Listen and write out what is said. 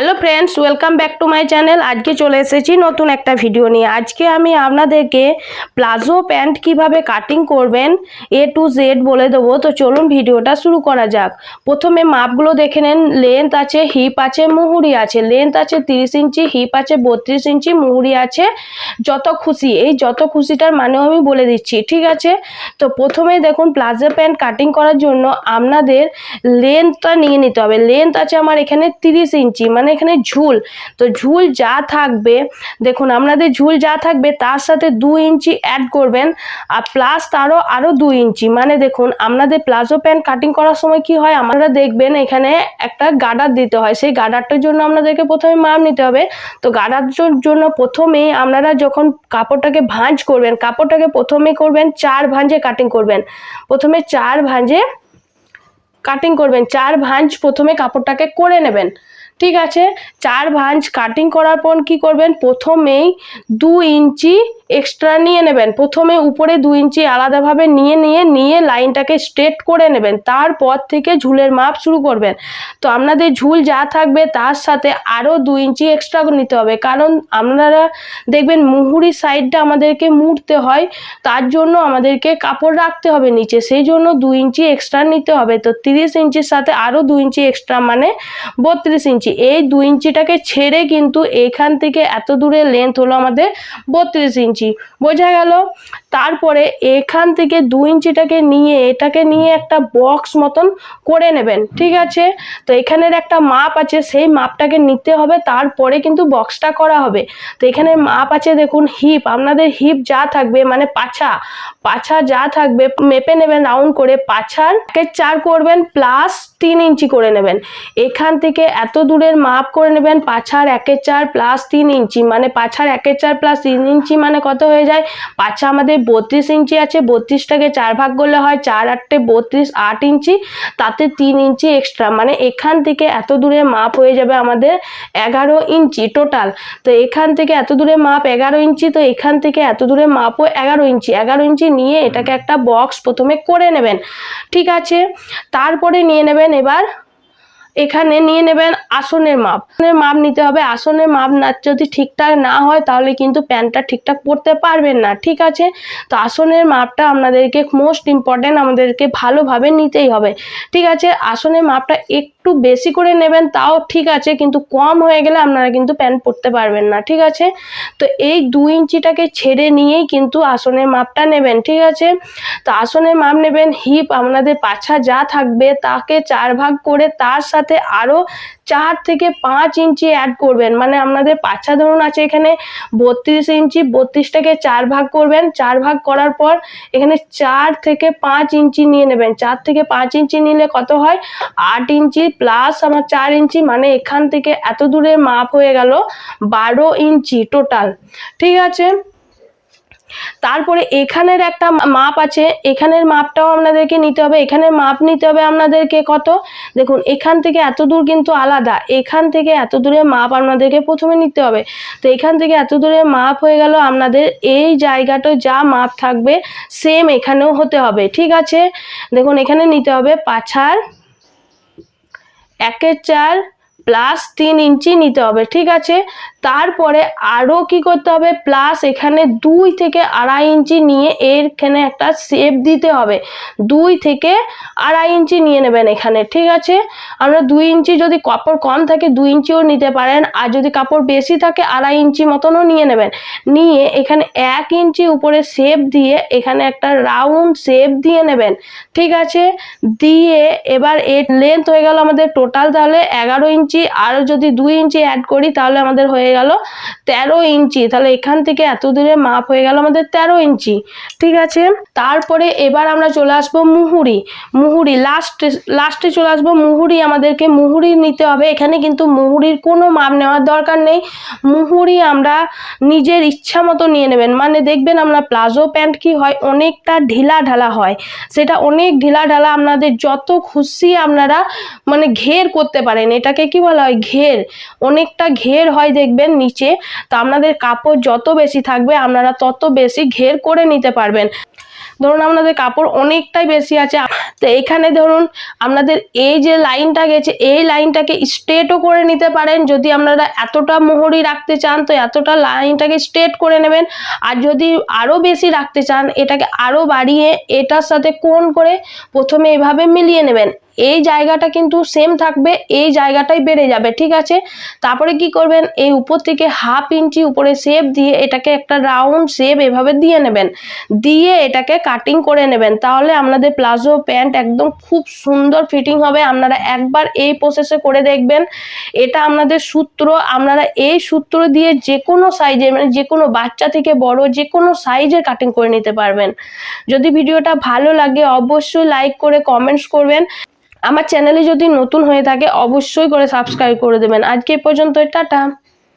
Hello friends, welcome back to my channel. আজকে চলে এসেছি নতুন একটা ভিডিও নিয়ে। আজকে আমি আপনাদেরকে প্লাজো প্যান্ট কীভাবে কাটিং করবেন এ টু জেড বলে দেবো। তো চলুন ভিডিওটা শুরু করা যাক। প্রথমে মাপগুলো দেখে নেন। লেন্থ আছে হিপ আছে, মুহুরি আছে। লেন্থ আছে তিরিশ ইঞ্চি হিপ আছে বত্রিশ ইঞ্চি, মুহুরি আছে যত খুশি। এই যত খুশিটার মানেও আমি বলে দিচ্ছি, ঠিক আছে? তো প্রথমে দেখুন, প্লাজো প্যান্ট কাটিং করার জন্য আপনাদের লেন্থটা নিয়ে নিতে হবে। লেন্থ আছে আমার এখানে তিরিশ ইঞ্চি মানে এখানে ঝুল। তো ঝুল যা থাকবে, দেখুন আপনাদের ঝুল যা থাকবে, তার সাথে দু ইঞ্চি অ্যাড করবেন, আর প্লাস তারও আরও দু ইঞ্চি। মানে দেখুন আপনাদের প্লাজো প্যান্ট কাটিং করার সময় কি হয় আমরা দেখবেন এখানে একটা গার্ডার দিতে হয়। সেই গার্ডারটার জন্য আপনাদেরকে প্রথমে মাপ নিতে হবে। তো গার্ডার জন্য প্রথমেই আপনারা যখন কাপড়টাকে ভাঁজ করবেন, কাপড়টাকে প্রথমে করবেন চার ভাঁজে কাটিং করবেন। প্রথমে চার ভাঁজে কাটিং করবেন। চার ভাঁজ প্রথমে কাপড়টাকে করে নেবেন। ঠিক আছে? চার ভাঁজ কাটিং করার পর কি করবেন? প্রথমেই দু ইঞ্চি এক্সট্রা নিয়ে নেবেন। প্রথমে উপরে দু ইঞ্চি আলাদাভাবে নিয়ে নিয়ে নিয়ে লাইনটাকে স্ট্রেট করে নেবেন। তারপর থেকে ঝুলের মাপ শুরু করবেন। তো আপনাদের ঝুল যা থাকবে তার সাথে আরও দু ইঞ্চি এক্সট্রা নিতে হবে। কারণ আপনারা দেখবেন মুহুরি সাইডটা আমাদেরকে মুড়তে হয়। তার জন্য আমাদেরকে কাপড় রাখতে হবে নিচে। সেই জন্য দু ইঞ্চি এক্সট্রা নিতে হবে। তো তিরিশ ইঞ্চির সাথে আরও দু ইঞ্চি এক্সট্রা মানে বত্রিশ ইঞ্চি। এই দু ইঞ্চিটাকে ছেড়ে কিন্তু এখান থেকে এত দূরে লেন্থ হলো আমাদের বত্রিশ ইঞ্চি। বোঝা গেল? তারপরে এখান থেকে দু ইঞ্চিটাকে নিয়ে, এটাকে নিয়ে একটা বক্স মতন করে নেবেন, ঠিক আছে? তো এখানের একটা মাপ আছে, সেই মাপটাকে নিতে হবে, তারপরে কিন্তু বক্সটা করা হবে। তো এখানে মাপ আছে দেখুন হিপ আপনাদের হিপ যা থাকবে মানে পাছা পাছা যা থাকবে, মেপে নেবেন রাউন্ড করে পাছার চার করবেন প্লাস তিন ইঞ্চি করে নেবেন। এখান থেকে এত দূরের মাপ করে নেবেন, পাছার একের চার প্লাস তিন ইঞ্চি। মানে পাছার একের চার প্লাস তিন ইঞ্চি মানে কত হয়ে যায়? পাছা আমাদের বত্রিশ ইঞ্চি আছে, বত্রিশটাকে চার ভাগ করলে হয় চার আটটে বত্রিশ, আট ইঞ্চি। তাতে তিন ইঞ্চি এক্সট্রা মানে এখান থেকে এত দূরে মাপ হয়ে যাবে আমাদের এগারো ইঞ্চি টোটাল তো এখান থেকে এত দূরে মাপ এগারো ইঞ্চি, তো এখান থেকে এত দূরে মাপও এগারো ইঞ্চি। এগারো ইঞ্চি নিয়ে এটাকে একটা বক্স প্রথমে করে নেবেন। ঠিক আছে? তারপরে নিয়ে নেবেন এবার এখানে নিয়ে নেবেন আসনের মাপ। আসনের মাপ নিতে হবে। আসনের মাপ না যদি ঠিকঠাক না হয়, তাহলে কিন্তু প্যান্টটা ঠিকঠাক পরতে পারবেন না। ঠিক আছে? তো আসনের মাপটা আপনাদেরকে মোস্ট ইম্পর্ট্যান্ট আমাদেরকে ভালোভাবে নিতেই হবে। ঠিক আছে? আসনের মাপটা একটু বেশি করে নেবেন, তাও ঠিক আছে। কিন্তু কম হয়ে গেলে আপনারা কিন্তু প্যান্ট পরতে পারবেন না। ঠিক আছে? তো এই দু ইঞ্চিটাকে ছেড়ে নিয়েই কিন্তু আসনের মাপটা নেবেন। ঠিক আছে? তো আসনের মাপ নেবেন হিপ আপনাদের পাছা যা থাকবে, তাকে চার ভাগ করে তার সাথে আরও চার থেকে পাঁচ ইঞ্চি অ্যাড করবেন। মানে আপনাদের পাছা ধরুন আছে এখানে বত্রিশ ইঞ্চি, বত্রিশটাকে চার ভাগ করবেন। চার ভাগ করার পর এখানে চার থেকে পাঁচ ইঞ্চি নিয়ে নেবেন। চার থেকে পাঁচ ইঞ্চি নিলে কত হয়? আট ইঞ্চি প্লাস আমার চার ইঞ্চি মানে এখান থেকে এত দূরে মাপ হয়ে গেল বারো ইঞ্চি টোটাল ঠিক আছে? তারপরে এখানের একটা মাপ আছে। এখানের মাপটাও আপনাদেরকে নিতে হবে। এখানের মাপ নিতে হবে আপনাদেরকে কত? দেখুন, এখান থেকে এত দূর কিন্তু আলাদা। এখান থেকে এত দূরে মাপ আপনাদেরকে প্রথমে নিতে হবে। তো এখান থেকে এত দূরে মাপ হয়ে গেল আপনাদের এই জায়গাটা যা মাপ থাকবে সেম এখানেও হতে হবে। ঠিক আছে? দেখুন, এখানে নিতে হবে পাছার একের চার প্লাস তিন ইঞ্চি নিতে হবে, ঠিক আছে? তারপরে আরও কি করতে হবে? প্লাস এখানে দুই থেকে আড়াই ইঞ্চি নিয়ে এখানে একটা শেপ দিতে হবে। দুই থেকে আড়াই ইঞ্চি নিয়ে নেবেন এখানে, ঠিক আছে? আমরা দুই ইঞ্চি যদি কাপড় কম থাকে, দুই ইঞ্চিও নিতে পারেন। আর যদি কাপড় বেশি থাকে, আড়াই ইঞ্চি মতনও নিয়ে নেবেন। নিয়ে এখানে এক ইঞ্চি উপরে শেপ দিয়ে এখানে একটা রাউন্ড শেপ দিয়ে নেবেন, ঠিক আছে? দিয়ে এবার এর লেন্থ হয়ে গেল আমাদের টোটাল তাহলে এগারো ইঞ্চি আর যদি দুই ইঞ্চি অ্যাড করি তাহলে আমাদের হয়ে গেল তেরো ইঞ্চি। তাহলে এখান থেকে এত দূরে মাপ হয়ে গেল আমাদের তেরো ইঞ্চি। ঠিক আছে? তারপরে এবার আমরা চলে আসব মুহুরি। মুহুরি লাস্টে লাস্টে চলে আসব মুহুরি। আমাদেরকে মুহুরি নিতে হবে। এখানে কিন্তু মুহুরির কোনো মাপ নেওয়ার দরকার নেই। মুহুরি আমরা নিজের ইচ্ছা মতো নিয়ে নেবেন। মানে দেখবেন আমরা প্লাজো প্যান্ট কি হয়, অনেকটা ঢিলা ঢালা হয়। সেটা অনেক ঢিলা ঢালা আপনাদের যত খুশি আপনারা মানে ঘের করতে পারেন। এটাকে কি বলা হয় ঘের। অনেকটা ঘের হয় দেখবেন নিচে। তো আপনাদের কাপড় যত বেশি থাকবে, আপনারা তত বেশি ঘের করে নিতে পারবেন। ধরুন আপনাদের কাপড় অনেকটাই বেশি আছে। তো এখানে ধরুন আপনাদের এই যে লাইনটা গেছে, এই লাইনটাকে স্ট্রেটও করে নিতে পারেন। যদি আপনারা এতটা মোহরি রাখতে চান, তো এতটা লাইনটাকে স্ট্রেট করে নেবেন। আর যদি আরও বেশি রাখতে চান, এটাকে আরও বাড়িয়ে এটার সাথে কোন করে প্রথমে এভাবে মিলিয়ে নেবেন। এই জায়গাটা কিন্তু সেম থাকবে, এই জায়গাটাই বেড়ে যাবে, ঠিক আছে? তারপরে কি করবেন, এই উপর থেকে হাফ ইঞ্চি উপরে শেপ দিয়ে এটাকে একটা রাউন্ড শেপ এভাবে দিয়ে নেবেন। দিয়ে এটাকে কাটিং করে নেবেন। তাহলে আপনাদের প্লাজো প্যান্ট একদম খুব সুন্দর ফিটিং হবে। আপনারা একবার এই প্রসেসে করে দেখবেন। এটা আপনাদের সূত্র, আপনারা এই সূত্র দিয়ে যে কোনো সাইজে মানে যে কোনো বাচ্চা থেকে বড় যে কোনো সাইজের কাটিং করে নিতে পারবেন। যদি ভিডিওটা ভালো লাগে, অবশ্যই লাইক করে কমেন্টস করবেন। আমার চ্যানেলে যদি নতুন হয়ে থাকে, অবশ্যই করে সাবস্ক্রাইব করে দেবেন। আজকে পর্যন্ত টাটা।